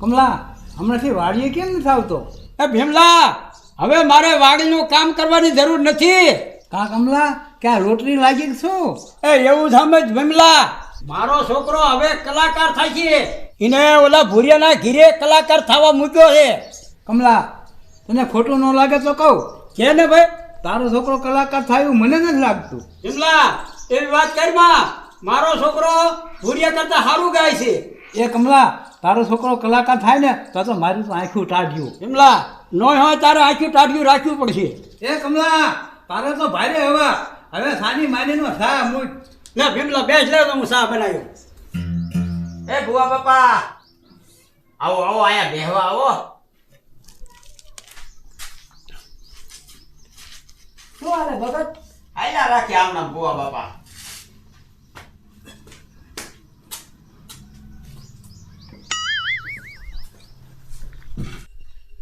કમલા હમણાંથી વાડીએ કેમ નથી આવતો? એ ભીમલા હવે મારે વાડીનું કામ કરવાની જરૂર નથી. કા કમલા ક્યાં રોટરી લાગી કે શું? એ એવું સમજ ભીમલા. મારો છોકરો હવે કલાકાર થાય છે. એને ઓલા ભૂરિયાના ઘીરે કલાકાર થવા મૂક્યો છે. કમલા તને ખોટું ન લાગે તો કહું. છે ને ભાઈ? તારો છોકરો કલાકાર થાય મને નથી લાગતું. ભીમલા એવી વાત કરમાં મારો છોકરો ભૂરિયા કરતા સારું ગાય છે. એ કમલા તારો છોકરો કલાકાર થાય ને તો તો મારી તો આંખું ટાઢ્યું ભીમલા નો હોય તારે આખી ટાઢ્યું રાખવું પડશે. એ કમલા તારે તો ભારે હવા. હવે સાની માનીનો સા મૂક ના ભીમલા બેસ લે તો હું સા બનાવ્યો. એ ભુવા બાપા આવો આવો આયા બેહવા આવો. શું આલે ભગત? આયલા રાખી આમના ભુવા બાપા.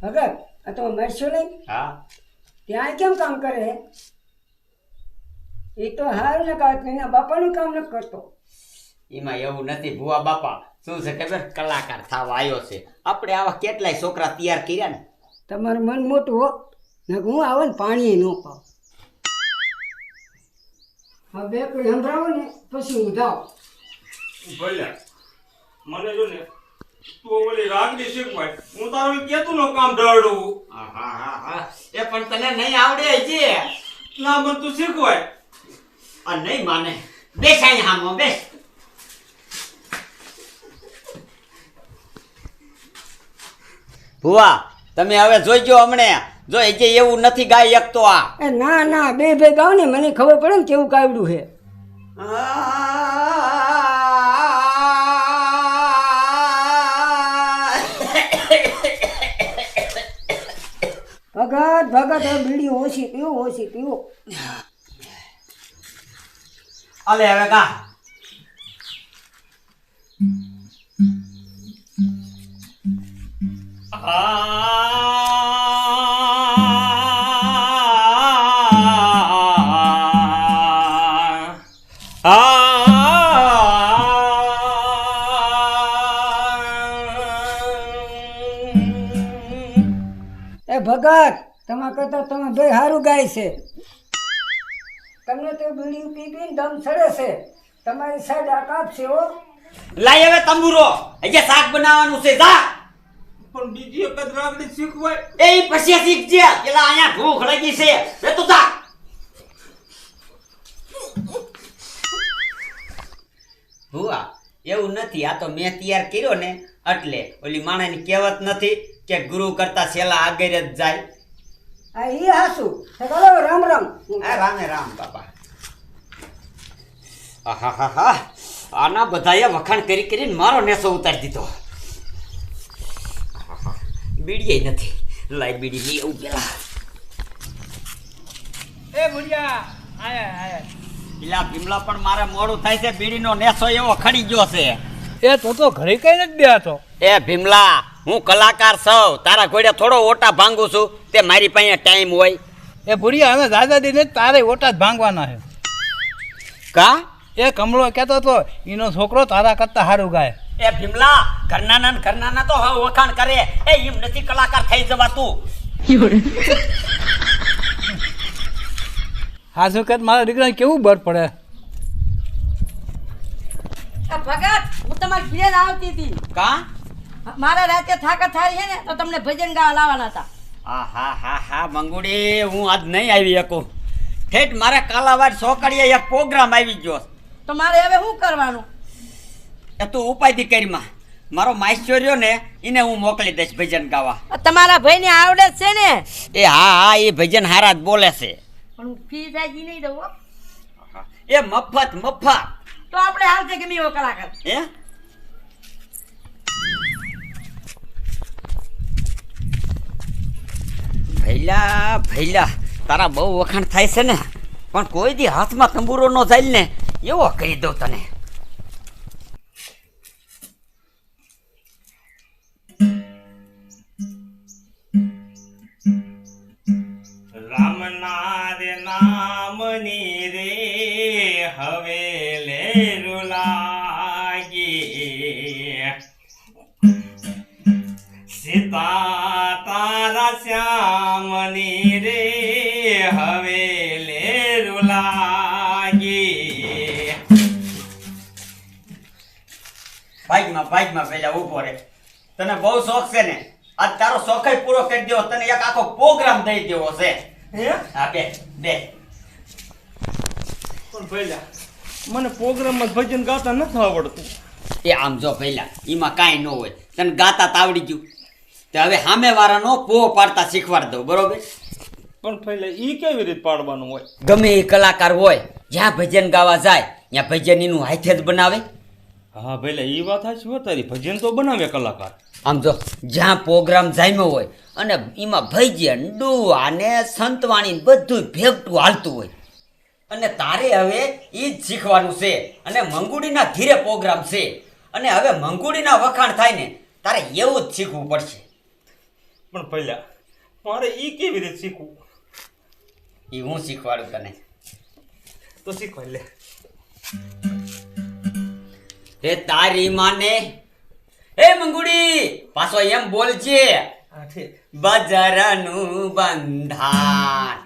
ભગત આ તો મરશો નહીં હા. ત્યાં કેમ કામ કરે? હે એ તો હારું ને કાં એના બાપાનું કામ ન કરતો. એમાં એવું નથી. ભુવા બાપા શું છે ખબર? કલાકાર થવા આવ્યો છે. આપણે આવા કેટલાય છોકરા તૈયાર કર્યા ને? તમારું મન મોટું હો. ને હું આવો ને પાણી ન પાવ હવે બે કોઈ સંભળાવો ને પછી હું જાઉં. ભલે. મને જો ને તું ઓલી રાગની શીખવાય હું તારું કેતું નો કામ ડરડું હા હા હા. હા એ પણ તને નહીં આવડે છે ના મને તું શીખવાય આ નહીં માને. બેસ અહીં હામો બેસ. ભુવા તમે હવે જોઈજો હમણે. જો એ જે એવું નથી ગાય એક તો આ. એ ના ના બે બે ગાવ ને મને ખબર પડે ને કેવું કાવડ્યું છે. ભગત ભગત હવે બીડી ઓછી પીવો ઓછી પીવો. અલે હવે કા? એ ભગત તમારા કરતા તમે બે સારું ગાય છે. તમને તો બીડી પી પીને દમ સડે છે. તમારી સાઈડ આ કાપ છે હો. લાઈ હવે તંબુરો. અહીંયા શાક બનાવવાનું છે જા. પણ બીજી વખત જ શીખવાય. એ પછી શીખજે. પેલા અહીંયા ભૂખ લાગી છે. એ તું જા. ભુવા એવું નથી. આ તો મેં તૈયાર કર્યો ને. એટલે ઓલી માણસની કહેવત નથી કે ગુરુ કરતા સેલા આગળ જ જાય. આ એ હાસુ. ચાલો રામ રામ. આ રામે રામ બાપા. આહાહાહા. આના બધાએ વખાણ કરી કરીને મારો નેસો ઉતારી દીધો. બીડીએ નથી. લાઈ બીડી લઈ આવું પેલા. એ ભુરિયા આયા આયા. પેલા ભીમલા પણ મારે મોડું થાય છે બીડીનો નેસો એવો ખડી ગયો છે. એ તું તો ઘરે કઈ નથી બેહતો. એ ભીમલા હું કલાકાર સૌ. તારા ઘોડે થોડો ઓટા ભાંગું છું. તે મારી પાસે ટાઈમ હોય. એ ભુરિયા હવે દાદાજીને તારે ઓટા જ ભાંગવાના છે. કા? એ કમળો કહેતો હતો એનો છોકરો તારા કરતા સારું ગાય. એ ભીમલા ઘરનાના ને ઘરનાના તો હવે વખાણ કરે. એ એમ નથી કલાકાર થઈ જવાતું. હા શું કહે મારા દીકરાને કેવું બર પડે? ભગત હું તમારી ઘેર આવતી હતી. કા? મારા રાતે થાકા થાય છે ને તો તમને ભજન ગાવા લાવવાના હતા. હા હા હા હા મંગુડી હું આજ નહીં આવી શકું. ઠેઠ મારે કાલાવાડ સોકડીએ એક પ્રોગ્રામ આવી ગયો. તો મારે હવે શું કરવાનું? એ તું ઉપાયથી કરીમાં. મારો માસ્ટર્યો ને એને હું મોકલી દઈશ ભજન ગાવા. આ તમારા ભાઈને આવડે જ છે ને? એ હા હા એ ભજન હારા જ બોલે છે. પણ હું ફી થાય નહીં દઉં હો. એ મફત મફત. તો આપણે હાલ છે કે નહીં કલાકાર હે? ભૈલા ભૈલા, તારા બહુ વખાણ થાય છે ને. પણ કોઈ દી હાથમાં તંબુરો ન જાય ને, એવો કહી દઉં તને. રામના રે નામની રે, હવે લે લાગી રે હવે લેરુ લાગી. ભાગમાં ભાગમાં પેલા ઊભો રે. તને બહુ શોખ છે ને? આજ તારો શોખ પૂરો કરી દેવો તને એક આખો પ્રોગ્રામ દઈ દેવો છે હે? બે બે. પણ પહેલા મને પ્રોગ્રામમાં ભજન ગાતા નથી આવડતું. એ આમ જો પહેલા એમાં કાંઈ ન હોય. તને ગાતા તાવડી ગયું. તો હવે સામે વાળાનો પો પાડતા શીખવાડ દઉં બરોબર? પણ પહેલા ઈ કેવી રીતે પાડવાનું હોય? ગમે એ કલાકાર હોય જ્યાં ભજન ગાવા જાય ત્યાં ભજન એનું હાથે જ બનાવે. હા ભલે ઈ વાત હાચી હો તારી ભજન તો બનાવે કલાકાર. આમ જો જ્યાં પ્રોગ્રામ જામ્યો હોય અને એમાં ભજન ડુઆ ને સંતવાણી બધું ભેગતું હાલતું હોય. અને તારે હવે એ જ શીખવાનું છે અને મંગુડીના ધીરે પ્રોગ્રામ છે. અને હવે મંગુડીના વખાણ થાય ને તારે એવું જ શીખવું પડશે. પણ પહેલા મારે એ કેવી રીતે શીખવું? એ હું શીખવાડું તને. તો શીખવાડ લે. એ તારી માને. એ મંગુડી પાછો એમ બોલજે બજરનું બંધાન.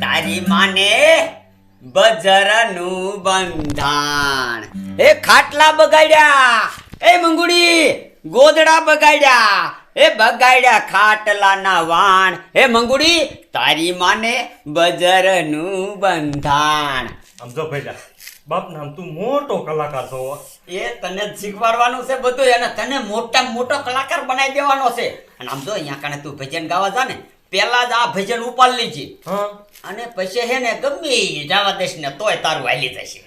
તારી માને બજરનું બંધાન. એ ખાટલા બગાડ્યા. એ મંગુડી ગોદડા બગાડ્યા. એ બગાડ્યા ખાટલાના વાણ. એ મંગુડી તારી માને બજરનું બંધાણ. સમજો પહેલા બાપ નામ તું મોટો કલાકાર છો એ તને શીખવાડવાનું છે બધું અને તને મોટા મોટો કલાકાર બનાવી દેવાનો છે. અને આમ જો અહીંયા કારણે તું ભજન ગાવા જા ને પેલા જ આ ભજન ઉપાડ લેજે. અને પછી હે ને ગમે જવા દેશ ને તોય તારું હાલી જશે.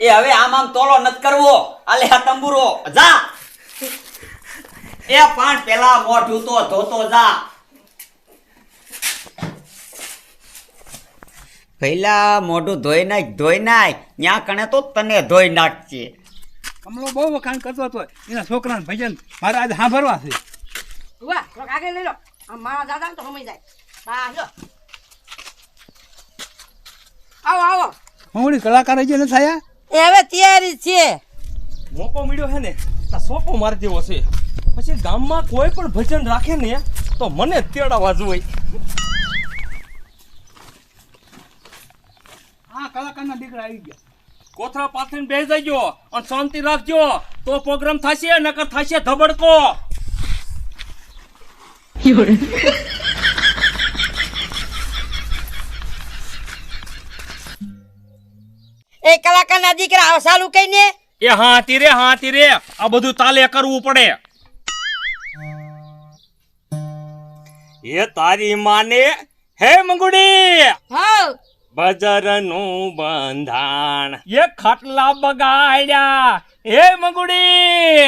એ હવે આમ આમ તોલો નત કરવો. આલે આ તંબુરો જા. એ પણ પેલા મોઢું તો ધોતો જા. પહેલા મોઢું ધોઈ નાખ ધોઈ નાખ. ત્યાં કણે તો તને ધોઈ નાખશે કમલો બહુ વખાણ કરતો હતો. એના છોકરાને ભજન મારે આજે સાંભળવા છે. વાહ થોડોક આગળ લઈ લો. મારા દાદા તો સમય જાય. હા લો આવો આવો. મંગુડી કલાકાર હજી નથી થયા? એ હવે તૈયારી છે. મોકો મળ્યો હે ને તો સોપો મારી દેવો છે. પછી ગામમાં કોઈ પણ ભજન રાખે ને તો મને તેડાવા જોઈએ હા કલાકારના દીકરા આવી ગયા. કોથળા પાથરીને બેસી જજો અને શાંતિ રાખજો. તો પ્રોગ્રામ થશે નકર થશે ધબડકો. એ કલાકારના દીકરા સારું કઈ ને એ હા તીરે હા તીરે આ બધું તાલે કરવું પડે. એ તારી માને હે મંગુડી? હા બજરનું બંધાણ. એ ખાટલા બગાડ્યા. હે મંગુડી?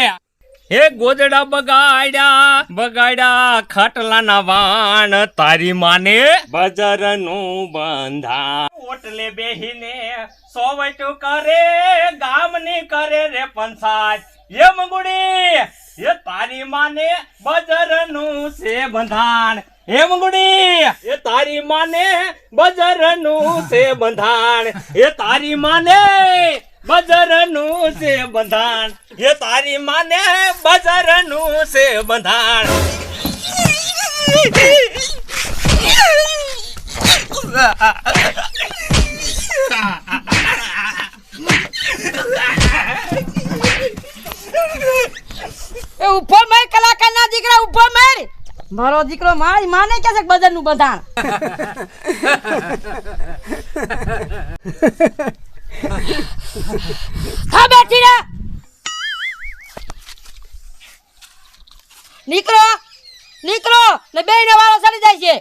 હે ગોદડા બગાડ્યા. બગાડ્યા ખાટલાના વાણ. તારી માને? બજરનું બંધાણ. ઓટલે બેહીને સોવટું કરે ગામની કરે રે પંચાયત. એ મંગુડી? એ તારી માને બજરનું છે બંધાણ. હે મંગુડી? એ તારી માને બજરનું છે બંધાણ. એ તારી માને બજરનું છે બંધાણ. એ તારી માને બજરનું છે બંધાણ. એ ઊભો માર કલાકારના દીકરા ઊભો મેર મારો દીકરો મારી માને કે છે બધા નું બંધાણ? હા, બેઠી રે. નીકળો નીકળો, ને બે ને વાળો ચડી જાય છે.